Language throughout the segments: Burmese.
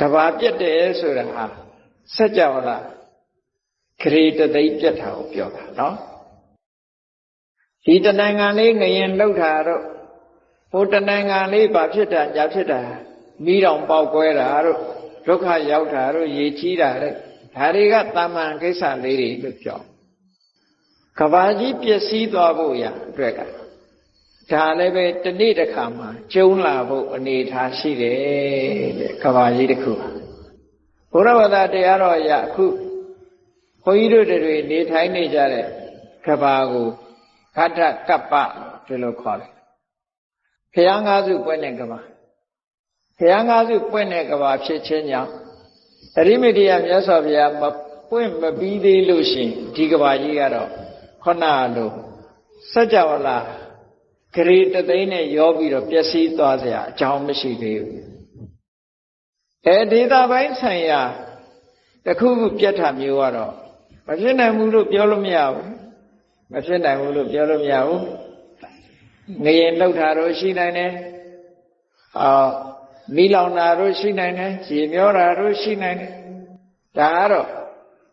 ကဘာပြက်တယ်ဆိုတာဟာစัจ java လာခရီတသိပြက်တာကိုပြောတာနော်ဒီတနိုင်ငံလေးငရင်လှုပ်တာတော့ဟိုတနိုင်ငံလေးဘာဖြစ်တာညာဖြစ်တာမိတော်ပေါက်ကွဲတာတို့ဒုက္ခရောက်တာတို့ရေချီးတာတဲ့ဒါတွေကတာမန်ကိစ္စလေးတွေလို့ပြောကဘာကြီးပျက်စီးသွားဖို့ရအတွက်က ဒါလည်းပဲတနေ့တစ်ခါမှကျုံလာဖို့အနေထားရှိတယ်တဲ့ကဘာကြီးတစ်ခုဘုရားဝတ္တတရားတော်ရအခုခွန်ကြီးတို့တွေနေထိုင်နေကြတဲ့ကဘာကိုခတ္ထကပ္ပဒီလိုခေါ်တယ်ဖျားငါးစုပွင့်တဲ့ကဘာဖျားငါးစုပွင့်တဲ့ကဘာဖြစ်ခြင်းကြောင့်အရိမိတ္တယမြတ်စွာဘုရားမပွင့်မပြီးသေးလို့ရှင်ဒီကဘာကြီးကတော့ခဏလိုစัจ java လာ ဂရေတသိန်းနဲ့ရောပြီးတော့ပျက်စီးသွားစရာအကြောင်းမရှိသေးဘူးအဲဒေတာပိုင်းဆိုင်ရာတခုခုပြတ်တာမျိုးကတော့မဖြစ်နိုင်ဘူးလို့ပြောလို့မရဘူးမဖြစ်နိုင်ဘူးလို့ပြောလို့မရဘူးငရင်လှုပ်တာတော့ရှိနိုင်တယ်အာမီးလောင်တာတို့ရှိနိုင်တယ်ရေမျောတာတို့ရှိနိုင်တယ်ဒါကတော့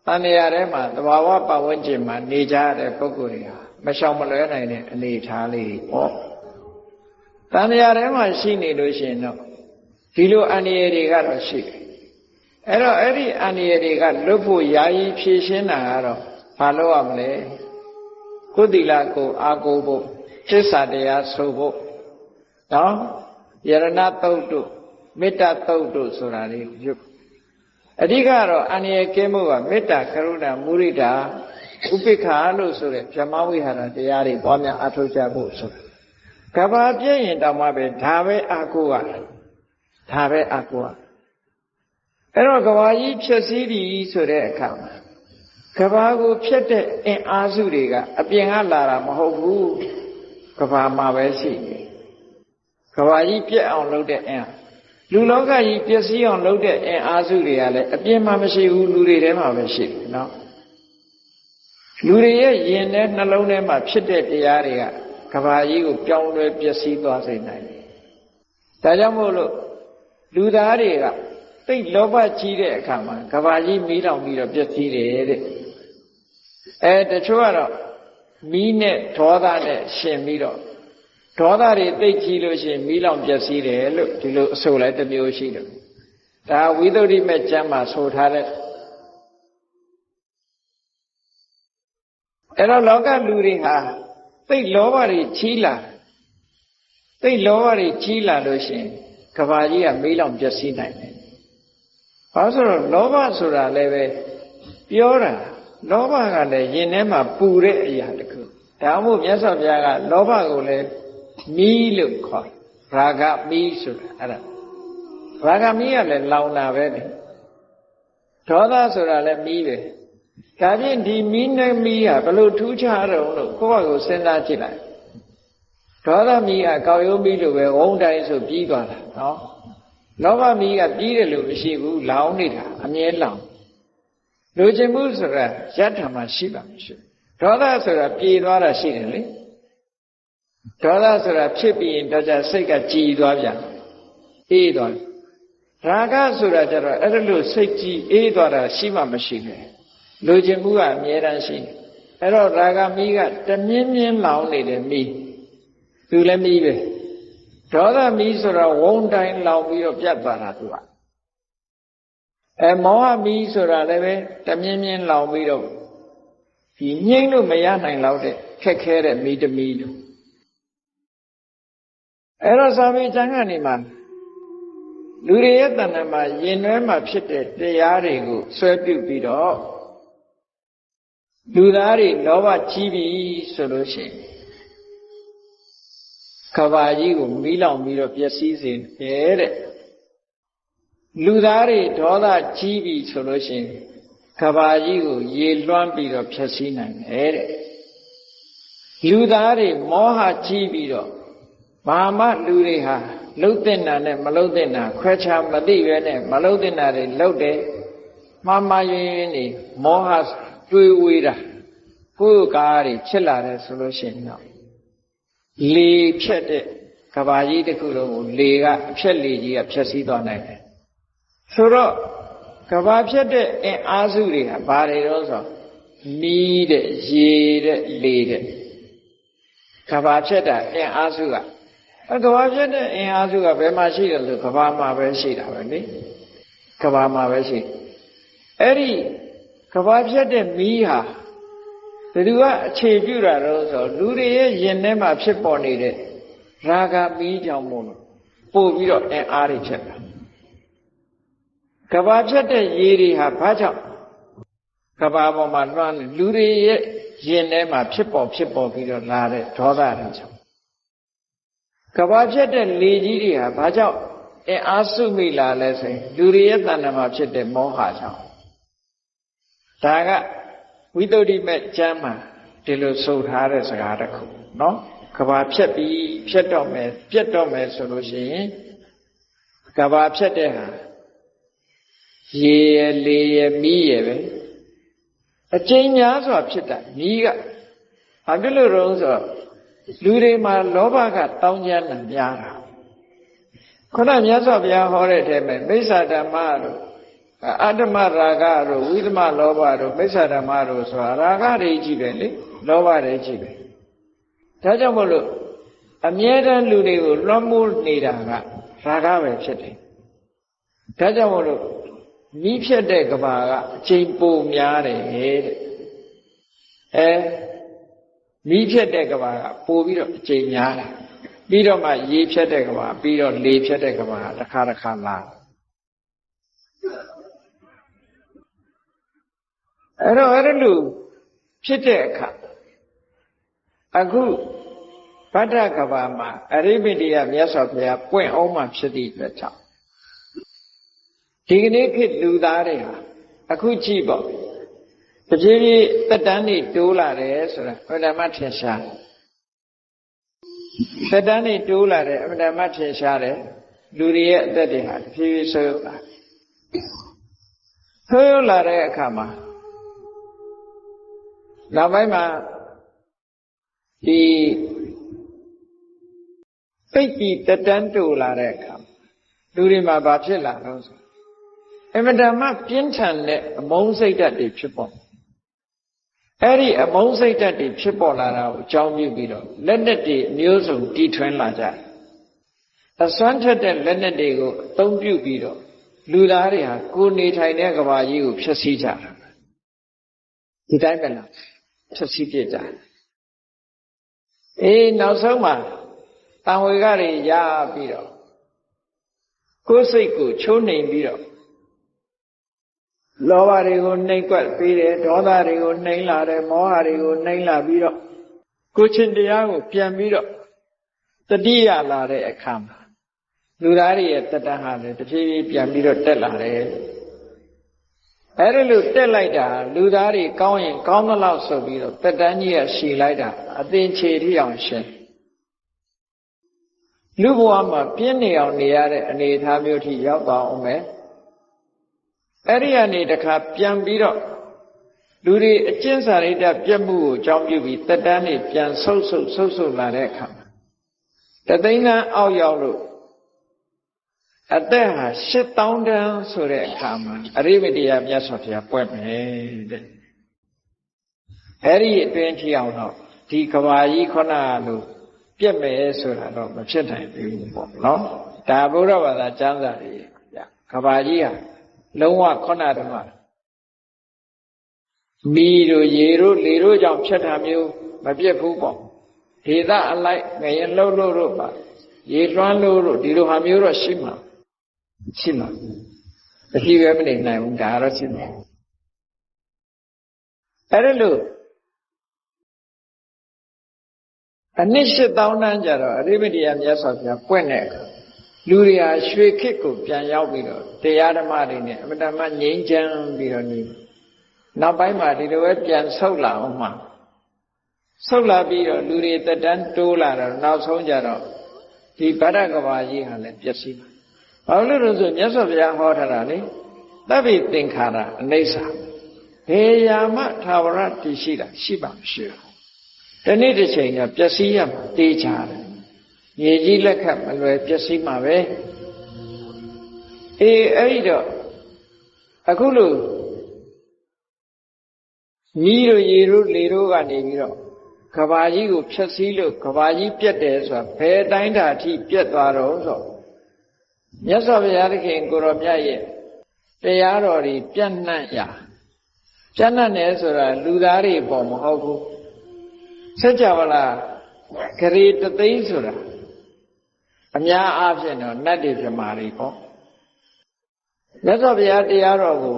တန်ရာထဲမှာသဘာဝပတ်ဝန်းကျင်မှာနေကြတဲ့ပုဂ္ဂိုလ်တွေဟာ မရှောင်မလွဲနိုင်တဲ့အနေအထားလေးပေါ့တန်ရာထဲမှာရှိနေလို့ရှိရင်တော့ဒီလိုအန္တရာယ်တွေကတော့ရှိတယ်အဲ့တော့အဲ့ဒီအန္တရာယ်တွေကလွတ်ဖို့ယာယီဖြည့်ရှင်းတာကတော့ဘာလို့ရမလဲကိုယ်တိလကိုအာကိုဖို့သစ္စာတရားဆိုဖို့နော်ယရဏတုတ်တို့မေတ္တာတုတ်တို့ဆိုတာလေးရွတ်အဓိကတော့အန္တရာယ်ကင်းမှုကမေတ္တာကရုဏာမုရိဒာ ဥပိ္ပခာလို့ဆိုတဲ့ဗြဟ္မဝိဟာရတရားတွေပွားများအထောက်ကြဖို့ဆိုကဘာပြည့်ရင်တောင်မှပဲဒါပဲအာကိုကဒါပဲအာကိုကအဲ့တော့ကဘာကြီးဖြစ်စည်းသည်ဆိုတဲ့အခါမှာကဘာကိုဖြစ်တဲ့အင်အားစုတွေကအပြင်ကလာတာမဟုတ်ဘူးကဘာမှာပဲရှိနေကဘာကြီးပြက်အောင်လုပ်တဲ့အင်လူလောကကြီးပျက်စီးအောင်လုပ်တဲ့အင်အားစုတွေကလည်းအပြင်မှာမရှိဘူးလူတွေထဲမှာပဲရှိတယ်နော် လူတွေရဲ့ယင်ထဲနှလုံးထဲမှာဖြစ်တဲ့တရားတွေကကဘာကြီးကိုပြောင်းလဲပျက်စီးသွားစေနိုင်တယ်ဒါကြောင့်မို့လို့လူသားတွေကသိလောဘကြီးတဲ့အခါမှာကဘာကြီးမီးတောင်ပြီးတော့ပျက်စီးတယ်တဲ့အဲတချို့ကတော့မီးနဲ့ဒေါသနဲ့ရှင်ပြီးတော့ဒေါသတွေသိကြီးလို့ရှိရင်မီးလောင်ပျက်စီးတယ်လို့ဒီလိုအဆိုလိုက်တစ်မျိုးရှိတယ်ဒါဝိသုဒ္ဓိမဲ့ကျမ်းမှာဆိုထားတဲ့ အဲ့တော့လောကလူတွေဟာသိလောဘတွေကြီးလာသိလောဘတွေကြီးလာလို့ရှိရင်ကဘာကြီးကမီးလောင်ပျက်စီးနိုင်တယ်ဘာလို့ဆိုတော့လောဘဆိုတာလည်းပဲပြောတာလောဘကလည်းရင်ထဲမှာပူတဲ့အရာတခုဒါမှမဟုတ်မြတ်စွာဘုရားကလောဘကိုလည်းမီးလို့ခေါ်ရာဂမီးဆိုတာအဲ့ဒါရာဂမီးကလည်းလောင်တာပဲလေဒေါသဆိုတာလည်းမီးပဲ ဒါဖြင့်ဒီမီးနဲ့မီးကဘလို့ထူးခြားတော့လို့ကိုယ့်ဘာကိုစဉ်းစားကြည့်လိုက်ဒေါသမီးကကောက်ရိုးမီးလိုပဲဝုန်းတိုင်းဆိုပြီးသွားတာနော်လောဘမီးကပြီးတယ်လို့မရှိဘူးလောင်နေတာအမြဲလောင်လူကျင်မှုဆိုတာယတ္ထမှာရှိပါမရှိဒေါသဆိုတာပြေသွားတာရှိတယ်လေဒေါသဆိုတာဖြစ်ပြီးရင်တော့ကြစိတ်ကကြည်သွားပြန်အေးသွားရာဂဆိုတာကျတော့အဲ့လိုစိတ်ကြည်အေးသွားတာရှိမှမရှိဘူး လူကျင်မှုကအမြဲတမ်းရှိအဲ့တော့ရာဂမီးကတမြင်းမြင်းလောင်နေတယ်မီးသူလည်းမီးပဲဒေါသမီးဆိုတော့ဝုန်းတိုင်းလောင်ပြီးတော့ပြတ်သွားတာသူကအဲမောဟမီးဆိုတာလည်းပဲတမြင်းမြင်းလောင်ပြီးတော့ဒီငိမ့်လို့မရနိုင်တော့တဲ့ခက်ခဲတဲ့မီးတမီးလို့အဲ့တော့သာမေကျမ်းကနေမှာလူတွေရဲ့တဏ္ဍာမှာယင်နှွဲမှာဖြစ်တဲ့တရားတွေကိုဆွဲပြုတ်ပြီးတော့ လူသားတွေလောဘကြီးပြီဆိုလို့ရှိရင်ကဘာကြီးကိုမီးလောင်ပြီးတော့ပျက်စီးစေတယ်တဲ့လူသားတွေဒေါသကြီးပြီဆိုလို့ရှိရင်ကဘာကြီးကိုရေလွှမ်းပြီးတော့ဖျက်ဆီးနိုင်တယ်တဲ့လူသားတွေမောဟကြီးပြီးတော့ဘာမှလူတွေဟာလှုပ်တဲ့နာနဲ့မလှုပ်တဲ့နာခွဲခြားမသိပဲနဲ့မလှုပ်တဲ့နာတွေလှုပ်တယ်မှားမှားရင်းရင်းနေမောဟ တွေးဝေးတာကိုယ်ကားတွေဖြစ်လာတယ်ဆိုလို့ရှိရင်တော့လေဖြတ်တဲ့ကဘာကြီးတစ်ခုလုံးကိုလေကအဖြက်လေကြီးကဖြက်စီးသွားနိုင်တယ်ဆိုတော့ကဘာဖြစ်တဲ့အင်အားစုတွေကဘာတွေတော့ဆိုမီးတဲ့ရေတဲ့လေတဲ့ကဘာဖြစ်တာအင်အားစုကအကဘာဖြစ်တဲ့အင်အားစုကဘယ်မှာရှိတယ်ဆိုကဘာမှာပဲရှိတာပဲလေကဘာမှာပဲရှိအဲ့ဒီ ကဘာဖြစ်တဲ့မီးဟာဘယ်သူကအခြေပြုတာတော့ဆိုလူတွေရဲ့ယင်ထဲမှာဖြစ်ပေါ်နေတဲ့ရာဂမီးကြောင့်မို့လို့ပို့ပြီးတော့အင်အားတွေဖြစ်တာကဘာဖြစ်တဲ့ရေတွေဟာဘာကြောင့်ကဘာပေါ်မှာလွှမ်းလူတွေရဲ့ယင်ထဲမှာဖြစ်ပေါ်ဖြစ်ပေါ်ပြီးတော့လာတဲ့ဒေါသတွေကြောင့်ကဘာဖြစ်တဲ့လေကြီးတွေဟာဘာကြောင့်အင်အားစုမိလာလဲဆိုရင်လူတွေရဲ့တဏ္ဍာမှာဖြစ်တဲ့မောဟကြောင့် ဒါကဝိသုဒ္ဓိမဲ့ကျမ်းမှာဒီလိုဆိုထားတဲ့စကားတစ်ခုနော်ကဘာဖြတ်ပြီးဖြတ်တော့မယ်ပြတ်တော့မယ်ဆိုလို့ရှိရင်ကဘာဖြတ်တဲ့ဟာရေရလေရမီးရပဲအကျဉ်းများစွာဖြစ်တာမီးကဘာဖြစ်လို့တော့ဆိုတော့လူတွေမှာလောဘကတောင်းကျမ်းတာများတာခုနမြတ်စွာဘုရားဟောတဲ့အထဲမှာမိစ္ဆာဓမ္မတို့ အတ္တမရာဂတို့ဝိသမလောဘတို့မိစ္ဆာဓမ္မတို့ဆိုတာရာဂတွေကြီးပဲလေလောဘတွေကြီးပဲဒါကြောင့်မို့လို့အမြဲတမ်းလူတွေကိုလွှမ်းမိုးနေတာကရာဂပဲဖြစ်တယ်ဒါကြောင့်မို့လို့မိဖြစ်တဲ့ကဘာကအချိန်ပိုများတယ်တဲ့အဲမိဖြစ်တဲ့ကဘာကပိုပြီးတော့အချိန်များတာပြီးတော့မှရေဖြစ်တဲ့ကဘာပြီးတော့လေဖြစ်တဲ့ကဘာတစ်ခါတစ်ခါလာ အဲ့တော့အဲ့လိုဖြစ်တဲ့အခါအခုဗဒ္ဒကဘာမှာအရိမိတယမြတ်စွာဘုရားပွင့်အောင်မှဖြစ်သည့်အတွက်ကြောင့်ဒီကနေ့ခေတ်လူသားတွေဟာအခုကြည့်ပေါ့တပြေးပြေးတက်တန်းတွေတိုးလာတယ်ဆိုတာဘုရားမထင်ရှားတက်တန်းတွေတိုးလာတယ်အမှန်တမ်းထင်ရှားတယ်လူတွေရဲ့အသက်တွေဟာတပြေးပြေးဆွေးလာဆွေးလာတဲ့အခါမှာ နောက်ပိုင်းမှာဒီစိတ်ကြီးတက်တန်းတူလာတဲ့အခါလူတွေမှာဘာဖြစ်လာတော့ဆိုအမတမပြင်းထန်တဲ့အမုန်းစိတ်ဓာတ်တွေဖြစ်ပေါ်အဲ့ဒီအမုန်းစိတ်ဓာတ်တွေဖြစ်ပေါ်လာတာကိုအကြောင်းပြုပြီးတော့လက်နက်တွေမျိုးစုံတီထွင်းလာကြတယ်အစွမ်းထက်တဲ့လက်နက်တွေကိုအသုံးပြုပြီးတော့လူသားတွေဟာကိုယ်နေထိုင်တဲ့ကဘာကြီးကိုဖျက်ဆီးကြတာဒီတိုင်းပဲလား ဖျက်ဆီးပြကြတယ်အေးနောက်ဆုံးမှာတန်ဝေကတွေရပြီးတော့ကိုယ်စိတ်ကိုချိုးနှိမ်ပြီးတော့လောဘတွေကိုနှိမ်ကွက်ပြီးတယ်ဒေါသတွေကိုနှိမ်လာတယ်မောဟတွေကိုနှိမ်လာပြီးတော့ကိုချင်းတရားကိုပြန်ပြီးတော့တတိယလာတဲ့အခါမှာလူသားတွေရဲ့တတဟာလည်းတဖြည်းဖြည်းပြန်ပြီးတော့တက်လာတယ် အဲ့ဒီလိုတက်လိုက်တာလူသားတွေကောင်းရင်ကောင်းသလောက်ဆိုပြီးတော့တက်တန်းကြီးကရှည်လိုက်တာအသင်ခြေထိအောင်ရှင်လူဘဝမှာပြင်းနေအောင်နေရတဲ့အနေအထားမျိုးထိရောက်သွားအောင်မယ်အဲ့ဒီကနေတခါပြန်ပြီးတော့လူတွေအကျဉ်းစာရိတ္တပြက်မှုကိုအကြောင်းပြုပြီးတက်တန်းနေပြန်ဆုပ်ဆုပ်ဆုပ်ဆုပ်လာတဲ့အခါတသိန်းကအောက်ရောက်လို့ အသက်ဟာ8000တန်းဆိုတဲ့အခါမှာအရိမတရာမြတ်စွာဘုရားပွက်မယ်တဲ့အဲ့ဒီအတွင်းထီအောင်တော့ဒီကဘာကြီးခုနလိုပြက်မယ်ဆိုတာတော့မဖြစ်နိုင်ဘူးပေါ့နော်ဒါဘုရားဘာသာကျမ်းစာတွေကဘာကြီးဟာလုံးဝခုနတုန်းကမီးတို့ရေတို့လေတို့ကြောင့်ဖြစ်တာမျိုးမပြတ်ဘူးပေါ့ဒေသအလိုက်ငရင်လှုပ်လို့တို့ပါရေလွှမ်းလို့တို့ဒီလိုဟာမျိုးတော့ရှိမှာ ရှိမှာမရှိပဲမနေနိုင်ဘူးဒါတော့ရှိမှာအဲ့ဒါလို့အနည်း၈000တန်းကြတော့အရိမတိယမြတ်စွာဘုရားပွင့်တဲ့အခါလူတွေဟာရွှေခေတ်ကိုပြန်ရောက်ပြီးတော့တရားဓမ္မတွေနဲ့အမတမငြိမ်းချမ်းပြီးတော့နေနောက်ပိုင်းမှာဒီလိုပဲပြန်ဆုတ်လာအောင်မှဆုတ်လာပြီးတော့လူတွေတက်တန်းတိုးလာတော့နောက်ဆုံးကြတော့ဒီဗဒ္ဒကဘာကြီးဟာလည်းပျက်စီး ဘာလို့လဲဆိုမြတ်စွာဘုရားဟောထားတာလေသဗ္ဗေသင်္ခါရအနိစ္စဘေယာမသာဝရတည်ရှိတာရှိပါမရှိဘူးဒီနေ့တစ်ချိန်ကပျက်စီးရမှာတေးချတယ်မြေကြီးလက်ခတ်မလွယ်ပျက်စီးမှာပဲအေးအဲ့ဒီတော့အခုလို့မိတို့ရေတို့လေတို့ကနေပြီးတော့ကဘာကြီးကိုဖြတ်စည်းလို့ကဘာကြီးပြတ်တယ်ဆိုတာဘယ်တိုင်းတာအထိပြတ်သွားတော့ဆို မြတ်စွာဘုရားသခင်ကိုရောမြတ်ရဲ့တရားတော်တွေပြန့်နှံ့ရာပြန့်နှံ့တယ်ဆိုတာလူသားတွေပေါ်မဟုတ်ဘူးစัจ java လာဂရေတသိန်းဆိုတာအများအားဖြင့်တော့နတ်တွေပြမာတွေပေါ့မြတ်စွာဘုရားတရားတော်ကို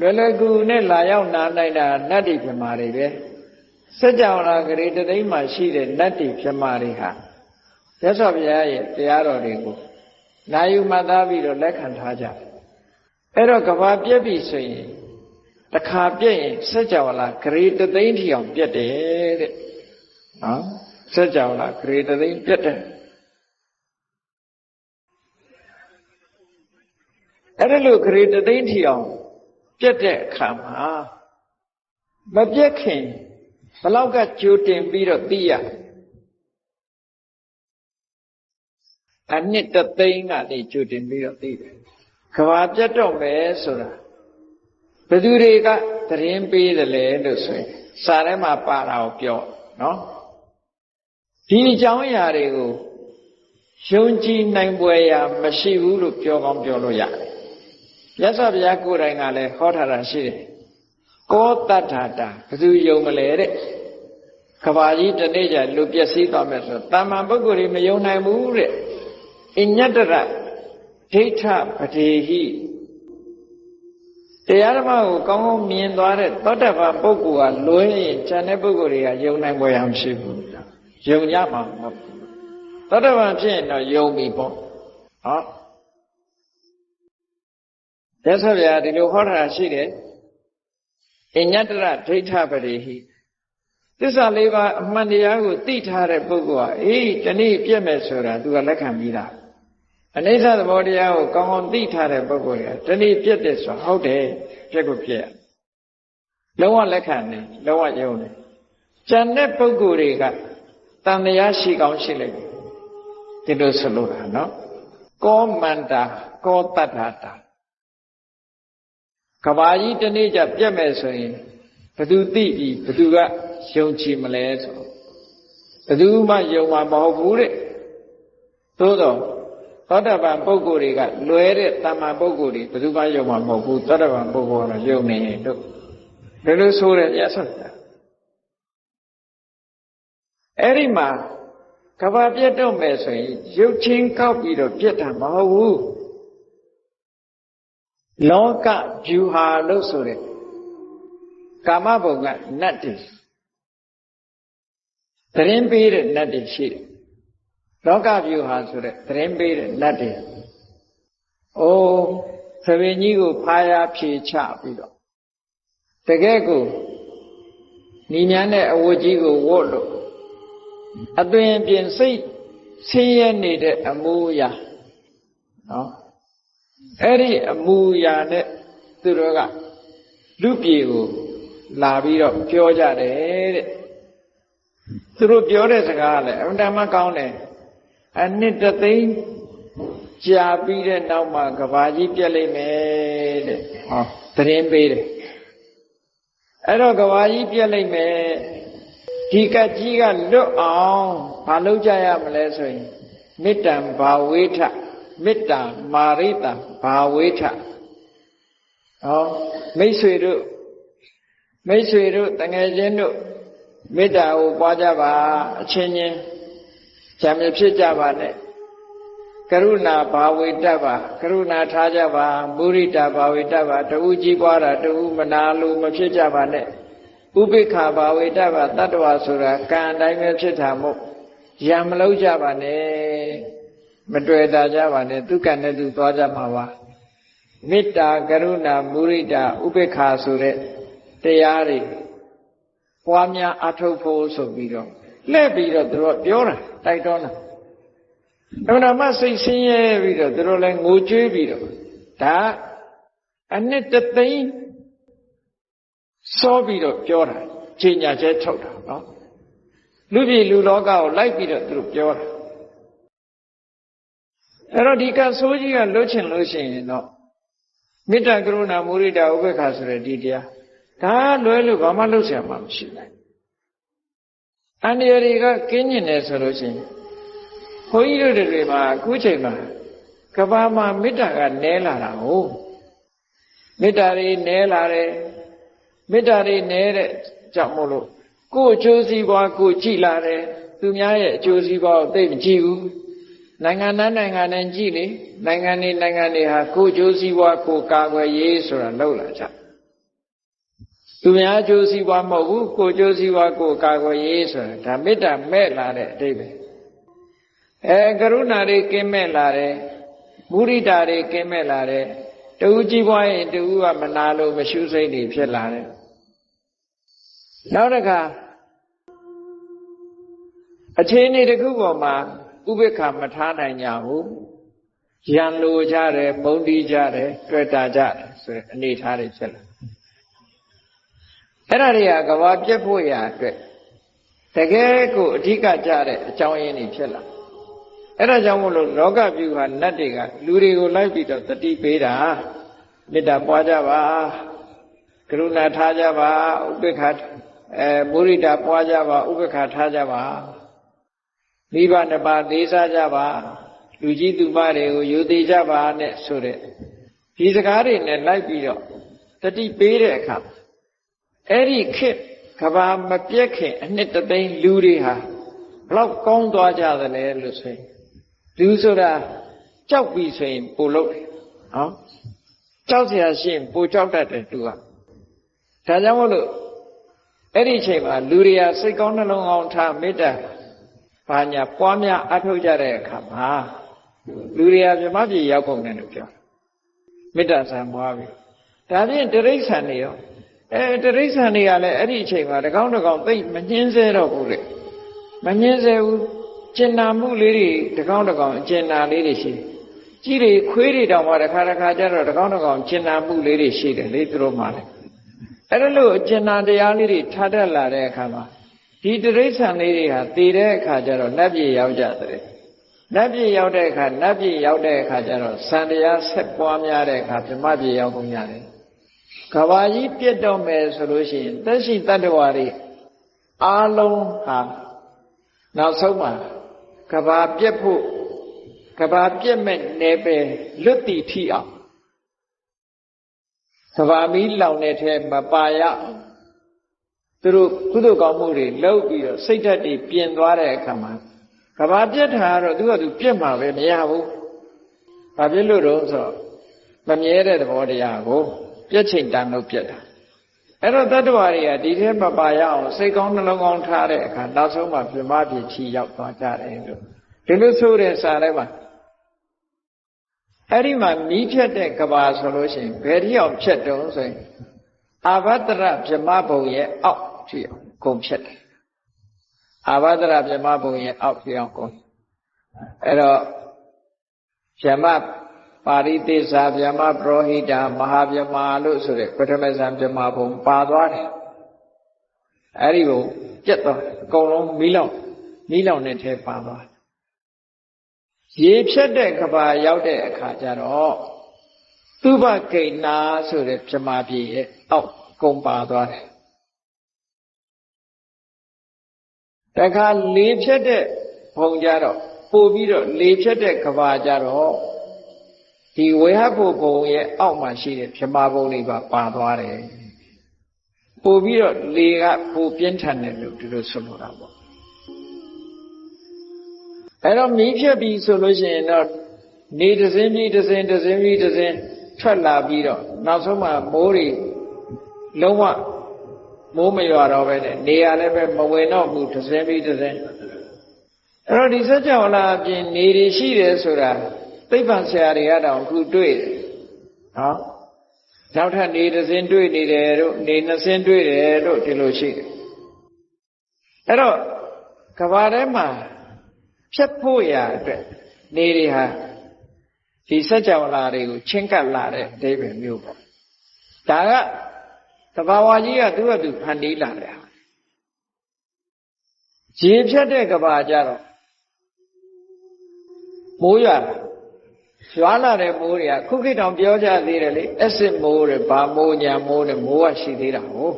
လွယ်လွယ်ကူနဲ့လာရောက်နာနိုင်တာနတ်တွေပြမာတွေပဲစัจ java လာဂရေတသိန်းမှာရှိတဲ့နတ်တွေပြမာတွေဟာမြတ်စွာဘုရားရဲ့တရားတော်တွေကို နာယူမှတ်သားပြီးတော့လက်ခံထားကြတယ်အဲ့တော့ကဘာပြက်ပြီဆိုရင်တစ်ခါပြက်ရင်စัจ java လာဂရေတသိန်းထီအောင်ပြက်တယ်တဲ့နော်စัจ java လာဂရေတသိန်းပြက်တယ်အဲ့ဒါလို့ဂရေတသိန်းထီအောင်ပြက်တဲ့အခါမှာမပြက်ခင်ဘလောက်ကကြိုတင်ပြီးတော့သိရ အနှစ်တသိန်းကနေကြိုတင်ပြီးတော့သိတယ်ကဘာပြတ်တော့မယ်ဆိုတာဘယ်သူတွေကသတင်းပေးတယ်လဲလို့ဆိုရင်စာထဲမှာပါတာကိုပြောနော်ဒီအကြောင်းအရာတွေကိုယုံကြည်နိုင်ပွဲရာမရှိဘူးလို့ပြောကောင်းပြောလို့ရတယ်မြတ်စွာဘုရားကိုယ်တိုင်ကလည်းဟောထားတာရှိတယ်ကောတတ္ထာတာဘယ်သူယုံမလဲတဲ့ကဘာကြီးတနေ့ကျလူပျက်စီးသွားမယ်ဆိုတာမန်ပုဂ္ဂိုလ်တွေမယုံနိုင်ဘူးတဲ့ အညတရဒိဋ္ဌပတိဟိတရားဓမ္မကိုကောင်းကောင်းမြင်သွားတဲ့သောတပန်ပုဂ္ဂိုလ်ကလွဲရင်ဉာဏ်တဲ့ပုဂ္ဂိုလ်တွေကယုံနိုင်ပွဲရမရှိဘူးယုံကြမှာမဟုတ်ဘူးသောတပန်ဖြစ်ရင်တော့ယုံပြီပေါ့ဟောရသော်ဗျာဒီလိုဟောတာရှိတယ်အညတရဒိဋ္ဌပတိဟိသစ္စာလေးပါးအမှန်တရားကိုသိထားတဲ့ပုဂ္ဂိုလ်ဟာအေးတနေ့ပြည့်မယ်ဆိုတာသူကလက်ခံပြီးသား အနိစ္စသဘောတရားကိုကောင်းကောင်းသိထားတဲ့ပုဂ္ဂိုလ်ကတနေ့ပြည့်တယ်ဆိုဟုတ်တယ်ပြည့်ကိုပြည့်ရလုံးဝလက်ခံတယ်လုံးဝယုံတယ်ကျန်တဲ့ပုဂ္ဂိုလ်တွေကတန်တရားရှိကောင်းရှိလိမ့်မယ်ဒီလိုဆိုလို့တာနော်ကောမန္တာကောတတ္ထာတာကဘာကြီးတနေ့ကျပြတ်မယ်ဆိုရင်ဘသူသိပြီဘသူကယုံကြည်မလဲဆိုဘသူမှယုံမှာမဟုတ်ဘူးတဲ့သို့တော့ သောတပန်ပုဂ္ဂိုလ်တွေကလွယ်တဲ့တမ္မာပုဂ္ဂိုလ်တွေဘသူမှယုံမှာမဟုတ်ဘူးသောတပန်ပုဂ္ဂိုလ်ကတော့ယုံနေတယ်တို့ဘယ်လိုဆိုရဲမြတ်စွာဘုရားအဲ့ဒီမှာကဘာပြတ်တော့မယ်ဆိုရင်ရုပ်ချင်းကောက်ပြီးတော့ပြတ်တာမဟုတ်ဘူးလောကဂျူဟာလို့ဆိုတဲ့ကာမဘုံကနတ်တွေသတင်းပေးတဲ့နတ်တွေရှိတယ် လောကဗျူဟာဆိုတဲ့သတင်းပေးတဲ့နတ်တွေအိုးသဘင်ကြီးကိုဖားရဖြေချပြီးတော့တကယ်ကိုညီညာနဲ့အဝတ်ကြီးကိုဝတ်လို့အသွင်ပြင်စိတ်ဆင်းရဲနေတဲ့အမူအရာနော်အဲ့ဒီအမူအရာနဲ့သူတို့ကလူပြေကိုလာပြီးတော့ပြောကြတယ်တဲ့သူတို့ပြောတဲ့စကားကလည်းအမှန်တမ်းကောင်းတယ် အနှစ်တသိန်းကြာပြီးတဲ့နောက်မှာကဘာကြီးပြက်လိမ့်မယ်တဲ့ဟောသတင်းပေးတယ်အဲ့တော့ကဘာကြီးပြက်လိမ့်မယ်ဒီကကြီးကလွတ်အောင်မလုပ်ကြရမလဲဆိုရင်မေတ္တံဘာဝေထမေတ္တာမာရိတံဘာဝေထဟောမိတ်ဆွေတို့မိတ်ဆွေတို့တငယ်ချင်းတို့မေတ္တာကိုပွားကြပါအချင်းချင်း ဇာမဖြစ်ကြပါနဲ့ကရုဏာဘာဝေတ္တပါကရုဏာထားကြပါမုရိတာဘာဝေတ္တပါတူကြီးပွားတာတူမနာလို့မဖြစ်ကြပါနဲ့ဥပိ္ပခာဘာဝေတ္တပါတတ္တဝါဆိုတာကံအတိုင်းပဲဖြစ်တာမို့ရံမလုံးကြပါနဲ့မတွေ့တာကြပါနဲ့သူကံနဲ့သူသွားကြမှာပါမေတ္တာကရုဏာမုရိတာဥပိ္ပခာဆိုတဲ့တရားတွေပွားများအထုတ်ဖို့ဆိုပြီးတော့ လှည့်ပြီးတော့သူတို့ပြောတာတိုက်တွန်းတာအမှန်မှစိတ်ဆင်းရဲပြီးတော့သူတို့လည်းငိုကြွေးပြီးတော့ဒါအနှစ်တသိန်းစောပြီးတော့ပြောတာချိန်ညာကျဲထုတ်တာနော်လူပြည်လူလောကကိုလိုက်ပြီးတော့သူတို့ပြောတာအဲ့တော့ဒီကဆိုးကြီးကလွတ်ချင်လို့ရှိရင်တော့မေတ္တာကရုဏာမုရိဒာဥပေက္ခဆိုတဲ့ဒီတရားဒါလွဲလို့ဘာမှလုပ်ဆရာမှမရှိဘူး အန္တရာယ်တွေကကင်းကျင်တယ်ဆိုလို့ရှိရင်ဘုန်းကြီးတို့တွေမှာအခုချိန်မှာကဘာမှာမေတ္တာကနဲလာတာဟုတ်မေတ္တာတွေနဲလာတယ်မေတ္တာတွေနဲတဲ့ကြောင့်မို့လို့ကိုယ်အကျိုးစီးပွားကိုကြည်လာတယ်သူများရဲ့အကျိုးစီးပွားကိုသိမကြည့်ဘူးနိုင်ငံသားနိုင်ငံနဲ့ကြည့်လေနိုင်ငံတွေနိုင်ငံတွေဟာကိုယ်အကျိုးစီးပွားကိုကာကွယ်ရေးဆိုတာလောက်လာကြ သူများအကျိုးစီးပွားမဟုတ်ဘူးကိုယ်အကျိုးစီးပွားကိုကာကွယ်ရေးဆိုတာဒါမေတ္တာမဲ့လာတဲ့အတိတ်ပဲအဲကရုဏာတွေကင်းမဲ့လာတယ်မုရိဒာတွေကင်းမဲ့လာတယ်တူကြီးပွားရင်တူကမနာလို့မရှုစိတ်တွေဖြစ်လာတယ်နောက်တစ်ခါအခြေအနေတစ်ခုပေါ်မှာဥပေက္ခမထားနိုင်ကြဘူးရန်လိုကြတယ်ပုံတီးကြတယ်တွေ့တာကြတယ်ဆိုတဲ့အနေထားတွေဖြစ်လာ အဲ့ဒါတွေကကဘာပြက်ဖို့ရအတွက်တကယ်ကိုအဓိကကြတဲ့အကြောင်းရင်းတွေဖြစ်လာအဲ့ဒါကြောင့်မို့လို့လောကပြုဟာနတ်တွေကလူတွေကိုလိုက်ပြီးတော့တတိပေးတာမေတ္တာပွားကြပါကရုဏာထားကြပါဥပေက္ခအဲမုရိဒာပွားကြပါဥပေက္ခထားကြပါမိဘနှစ်ပါးသေးစားကြပါလူကြီးသူမတွေကိုယူသေးကြပါနဲ့ဆိုတဲ့ဒီစကားတွေနဲ့လိုက်ပြီးတော့တတိပေးတဲ့အခါ အဲ့ဒီခေတ်ကဘာမပြက်ခင်အနှစ်တသိန်းလူတွေဟာဘလောက်ကောင်းသွားကြသလဲလို့ဆိုရင်လူဆိုတာကြောက်ပြီဆိုရင်ပိုလို့တယ်နော်ကြောက်เสียရှိရင်ပိုကြောက်တတ်တယ်သူကဒါကြောင့်မို့လို့အဲ့ဒီအချိန်မှာလူတွေကစိတ်ကောင်းနှလုံးကောင်းထားမေတ္တာဘာညာပွားများအထောက်ကြတဲ့အခါမှာလူတွေကမြမပြေရောက်ကုန်တယ်လို့ပြောမေတ္တာဆံပွားပြီဒါဖြင့်တရိษံတွေရော အဲတရိษံတွေကလည်းအဲ့ဒီအချိန်မှာတကောင်းတကောင်းသိမနှင်းဆဲတော့ဘူးလေမနှင်းဆဲဘူးကျင်နာမှုလေးတွေတကောင်းတကောင်းအကျင်နာလေးတွေရှိကြီးတွေခွေးတွေတောင်မှတစ်ခါတစ်ခါကျတော့တကောင်းတကောင်းကျင်နာမှုလေးတွေရှိတယ်လေသူတို့မှလည်းအဲ့ဒါလို့အကျင်နာတရားလေးတွေထားတတ်လာတဲ့အခါမှာဒီတရိษံလေးတွေဟာတည်တဲ့အခါကျတော့နတ်ပြည်ရောက်ကြတယ်နတ်ပြည်ရောက်တဲ့အခါနတ်ပြည်ရောက်တဲ့အခါကျတော့စံတရားဆက်ပွားများတဲ့အခါဗြဟ္မပြည်ရောက်ကုန်ရတယ် ကဘာကြီးပြတ်တော့မယ်ဆိုလို့ရှိရင်သက်ရှိတတ္တဝါတွေအားလုံးဟာနောက်ဆုံးမှာကဘာပြတ်ဖို့ကဘာပြတ်မဲ့နေပဲလွတ်တည်ထီအောင်ကဘာမီးလောင်တဲ့ထဲမပါရအောင်သူတို့ကုသိုလ်ကောင်းမှုတွေလုပ်ပြီးတော့စိတ်ဓာတ်တွေပြင်သွားတဲ့အခါမှာကဘာပြတ်တာကတော့သူကသူပြတ်မှာပဲမရဘူး။ဘာဖြစ်လို့တော့ဆိုတော့မမြဲတဲ့သဘောတရားကို ပြတ်ချိန်တန်လို့ပြတ်တာ။အဲ့တော့တတ္တဝါတွေကဒီထဲမပါရအောင်စိတ်ကောင်းနှလုံးကောင်းထားတဲ့အခါနောက်ဆုံးမှပြမပြချီရောက်သွားကြတယ်လို့ဒီလိုဆိုတဲ့စာထဲမှာအဲ့ဒီမှာမီးဖြတ်တဲ့ကဘာဆိုလို့ရှိရင်ဘယ်တိအောင်ဖြတ်တုံးဆိုရင်အာဘတရဗြဟ္မဘုံရဲ့အောက်ဖြစ်အောင်ကုန်ဖြတ်တယ်အာဘတရဗြဟ္မဘုံရဲ့အောက်ဖြစ်အောင်ကုန်အဲ့တော့ဗြဟ္မ ပါရိသေစာဗြဟ္မပရောဟိတာမဟာဗြဟ္မာလို့ဆိုတဲ့ပထမဇန်ဗြဟ္မာဘုံပါသွားတယ်အဲ့ဒီကိုပြတ်သွားအကုန်လုံးမီးလောင်မီးလောင်တဲ့ထဲပါသွားရေဖြတ်တဲ့ကဘာရောက်တဲ့အခါကျတော့သူဘဂိဏဆိုတဲ့ဗြဟ္မာပြည်ရဲ့အောက်ကုန်ပါသွားတယ်တခါလေဖြတ်တဲ့ဘုံကြတော့ပို့ပြီးတော့လေဖြတ်တဲ့ကဘာကြတော့ ဒီဝေဟဘုဘုံရဲ့အောက်မှာရှိတဲ့ဗြဟ္မာဘုံတွေပါပါသွားတယ်ပို့ပြီးတော့လေကပိုပြင်းထန်တယ်လို့ဒီလိုဆိုလိုတာပေါ့အဲ့တော့မီးဖြတ်ပြီးဆိုလို့ရှိရင်တော့နေတစင်းပြီးတစင်းတစင်းပြီးတစင်းထွက်လာပြီးတော့နောက်ဆုံးမှမိုးတွေလုံးဝမိုးမရွာတော့ပဲနဲ့နေရလည်းပဲမဝင်တော့ဘူးတစင်းပြီးတစင်းအဲ့တော့ဒီစัจ java လာအပြင်နေတွေရှိတယ်ဆိုတာ သိပ္ပံဆရာတွေကတော့အခုတွေ့တယ်နော်နောက်ထပ်နေတစင်းတွေ့နေတယ်တို့နေနှစ်စင်းတွေ့တယ်တို့ဒီလိုရှိတယ်အဲ့တော့ကဘာထဲမှာဖြတ်ဖို့ရအတွက်နေတွေဟာဒီစัจ java လာတွေကိုချင်းကပ်လာတဲ့အဓိပ္ပာယ်မျိုးပေါ့ဒါကတဘာဝကြီးကသူ့အတူဖန်တီးလာတယ်ရေဖြတ်တဲ့ကဘာကြတော့မိုးရွာ ရွာလာတဲ့မိုးတွေကခုခေတ်တောင်ပြောကြသေးတယ်လေအက်စစ်မိုးတွေဘာမိုးညာမိုးတွေမိုးကရှိသေးတာဟုတ်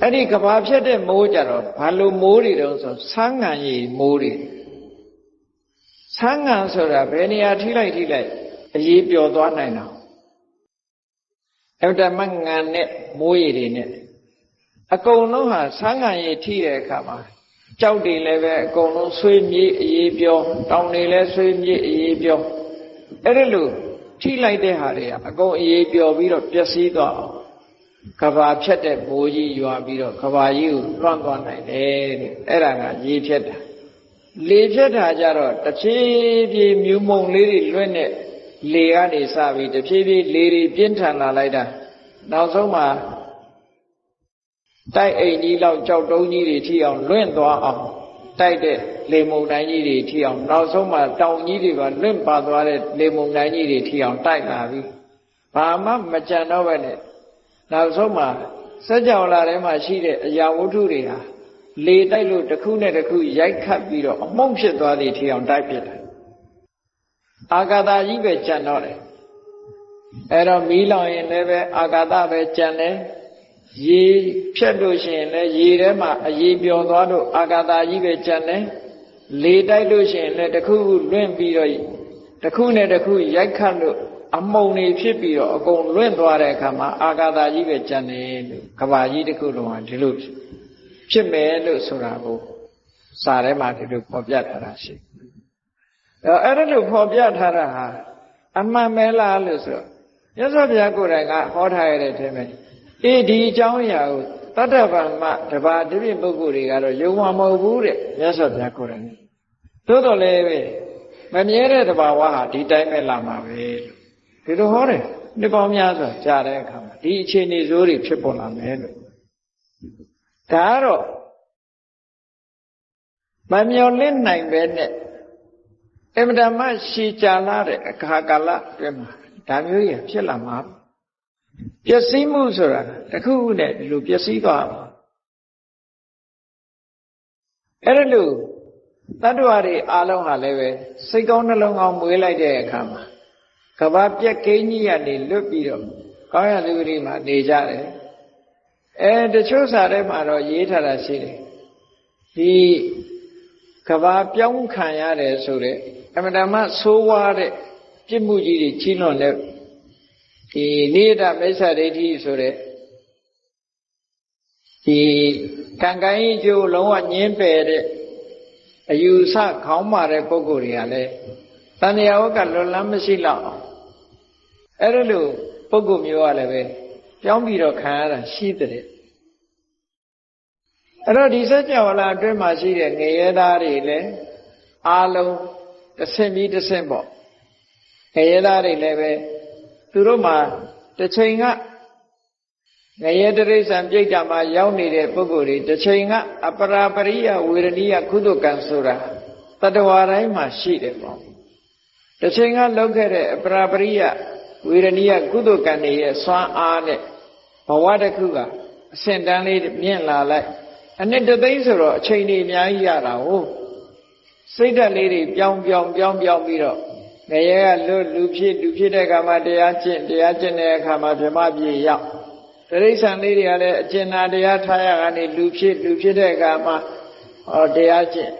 အဲ့ဒီကဘာဖြစ်တဲ့မိုးကြတော့ဘာလို့မိုးတွေတုံးဆိုဆန်းငံရီမိုးတွေဆန်းငံဆိုတာဘယ်နေရာထိလိုက်ထိလိုက်အရေးပျော်သွားနိုင်တာအဲ့ဒါမှငံနဲ့မိုးရည်တွေနဲ့အကုန်လုံးဟာဆန်းငံရီထိတဲ့အခါမှာ ကြောက်တွေလည်းပဲအကုန်လုံးဆွေးမြေ့အရေးပြောတောင်တွေလည်းဆွေးမြေ့အရေးပြောအဲ့ဒါလို့ထိလိုက်တဲ့ဟာတွေကအကုန်အရေးပြောပြီးတော့ပျက်စီးသွားအောင်ကဘာဖြတ်တဲ့ဘိုးကြီးရွာပြီးတော့ကဘာကြီးကိုလွှမ်းသွားနိုင်တယ်တဲ့အဲ့ဒါကရေးဖြတ်တာလေဖြတ်တာကြတော့တဖြည်းဖြည်းမြူမုံလေးတွေလွင့်တဲ့လေကနေစပြီးတဖြည်းဖြည်းလေတွေပြင်းထန်လာလိုက်တာနောက်ဆုံးမှာ တိုက်အိမ်ကြီးလောက်ကြောက်တုံးကြီးတွေထိအောင်လွင့်သွားအောင်တိုက်တဲ့လေမုန်တိုင်းကြီးတွေထိအောင်နောက်ဆုံးမှာတောင်ကြီးတွေပါလွင့်ပါသွားတဲ့လေမုန်တိုင်းကြီးတွေထိအောင်တိုက်လာပြီဘာမှမကြံတော့ပဲနဲ့နောက်ဆုံးမှာစัจ java လာထဲမှာရှိတဲ့အရာဝတ္ထုတွေဟာလေတိုက်လို့တစ်ခုနဲ့တစ်ခုရိုက်ခတ်ပြီးတော့အမှုန့်ဖြစ်သွားသည့်ထိအောင်တိုက်ပြတယ်အာဂါတကြီးပဲကြံတော့တယ်အဲ့တော့မီးလောင်ရင်လည်းပဲအာဂါတပဲကြံတယ် ရေဖြတ်လို့ရှိရင်လည်းရေထဲမှာအရေပျော်သွားလို့အာဂါတကြီးပဲကြံတယ်လေတိုက်လို့ရှိရင်လည်းတစ်ခုခုလွင့်ပြီးတော့တစ်ခုနဲ့တစ်ခုရိုက်ခတ်လို့အမုံနေဖြစ်ပြီးတော့အကုန်လွင့်သွားတဲ့အခါမှာအာဂါတကြီးပဲကြံတယ်လို့ကဘာကြီးတစ်ခုလုံးကဒီလိုဖြစ်မယ်လို့ဆိုတာကိုစာထဲမှာဒီလိုဖော်ပြထားတာရှိတယ်အဲ့ဒါလို့ဖော်ပြထားတာဟာအမှန်ပဲလားလို့ဆိုတော့မြတ်စွာဘုရားကိုယ်တိုင်ကဟောထားရတဲ့အထဲမှာ အေးဒီအကြောင်းအရာကိုတတ္တဗမ္မတဘာတိပိပုဂ္ဂိုလ်တွေကတော့ယုံမှာမဟုတ်ဘူးတဲ့မြတ်စွာဘုရားကိုယ်တိုင်သို့တော်လည်းပဲမမြဲတဲ့တဘာဝဟာဒီတိုင်းပဲလာမှာပဲဒီလိုဟောတယ်နှစ်ပေါင်းများစွာကြားတဲ့အခါမှာဒီအခြေအနေဆိုးတွေဖြစ်ပေါ်လာမယ်လို့ဒါကတော့မမျော်လင့်နိုင်ပဲနဲ့အမတမရှည်ကြာလာတဲ့အခါကာလအတွင်းမှာဒါမျိုးကြီးဖြစ်လာမှာပျ က်စီးမှုဆိုတာတခုခုနဲ့ဒီလိုပျက်စီးသွားမှာအဲ့ဒါလို့တတ္တဝါတွေအားလုံးဟာလည်းပဲစိတ်ကောင်းနှလုံးကောင်းမွေးလိုက်တဲ့အခါမှာကဘာပြက်ကိန်းကြီးကနေလွတ်ပြီးတော့ကောင်းရလူတွေမှာနေကြတယ်အဲတချို့စာထဲမှာတော့ရေးထားတာရှိတယ်ဒီကဘာပြောင်းခံရတယ်ဆိုတဲ့အမတမဆိုးဝါးတဲ့ပြစ်မှုကြီးတွေကြီးလွန်တဲ့ ဒီနိယတမိစ္ဆာဒိဋ္ဌိဆိုတဲ့ဒီကံကံကြီးကျိုးလုံးဝညင်းပယ်တဲ့အယူဆခေါင်းမာတဲ့ပုဂ္ဂိုလ်တွေကလည်းတဏှာဝကလွန်လန်းမရှိတော့အောင်အဲ့ဒါလို့ပုဂ္ဂိုလ်မျိုးကလည်းပဲပြောင်းပြီးတော့ခံရတာရှိတဲ့အဲ့တော့ဒီစัจ java လာအတွင်းမှာရှိတဲ့ငရဲသားတွေလည်းအာလုံးတစ်ဆင့်ပြီးတစ်ဆင့်ပေါ့ငရဲသားတွေလည်းပဲ သူတို့မှာတစ်ချိန်ကငရဲတရိစ္ဆာန်ပြိတ္တာမှာရောက်နေတဲ့ပုဂ္ဂိုလ်တွေတစ်ချိန်ကအပရာပရိယဝေရဏိယကုသကံဆိုတာတတဝါတိုင်းမှာရှိတယ်ပေါ့တစ်ချိန်ကလောက်ခဲ့တဲ့အပရာပရိယဝေရဏိယကုသကံတွေရဲ့စွမ်းအားနဲ့ဘဝတစ်ခုကအဆင့်တန်းလေးမြင့်လာလိုက်အနှစ်တသိန်းဆိုတော့အချိန်ကြီးအများကြီးရတာဟုတ်စိတ်ဓာတ်လေးတွေပြောင်းပြောင်းပြောင်းပြောင်းပြီးတော့ ငရဲကလွတ်လူဖြစ်လူဖြစ်တဲ့အခါမှာတရားကျင့်တရားကျင့်တဲ့အခါမှာဗြဟ္မပြေရောက်တိရစ္ဆာန်လေးတွေကလည်းအကျဉ်းနာတရားထားရကနေလူဖြစ်လူဖြစ်တဲ့အခါမှာဟောတရားကျင့်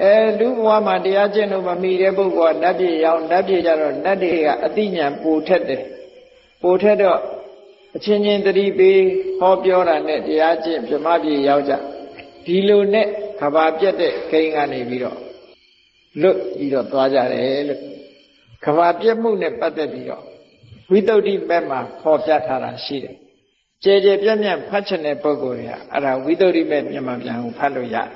အဲလူဘဝမှာတရားကျင့်လို့မမီတဲ့ပုဂ္ဂိုလ်ကနတ်ပြည်ရောက်နတ်ပြည်ကြတော့နတ်တွေကအတိညာပိုထက်တယ်ပိုထက်တော့အချင်းချင်းတတိပေးဟောပြောတာနဲ့တရားကျင့်ဗြဟ္မပြည်ရောက်ကြဒီလိုနဲ့ခဘာပြတ်တဲ့ခိန်းကနေပြီးတော့လွတ်ပြီးတော့သွားကြတယ်လို့ ခဘာပြတ်မှုနဲ့ပတ်သက်ပြီးတော့ဝိတုဒ္ဓိဘက်မှာဖော်ပြထားတာရှိတယ်ကြဲကြဲပြန့်ပြန့်ဖတ်ချင်တဲ့ပုဂ္ဂိုလ်တွေကအဲ့ဒါဝိသုဒ္ဓိမဲ့မြန်မာပြန်ကိုဖတ်လို့ရတယ်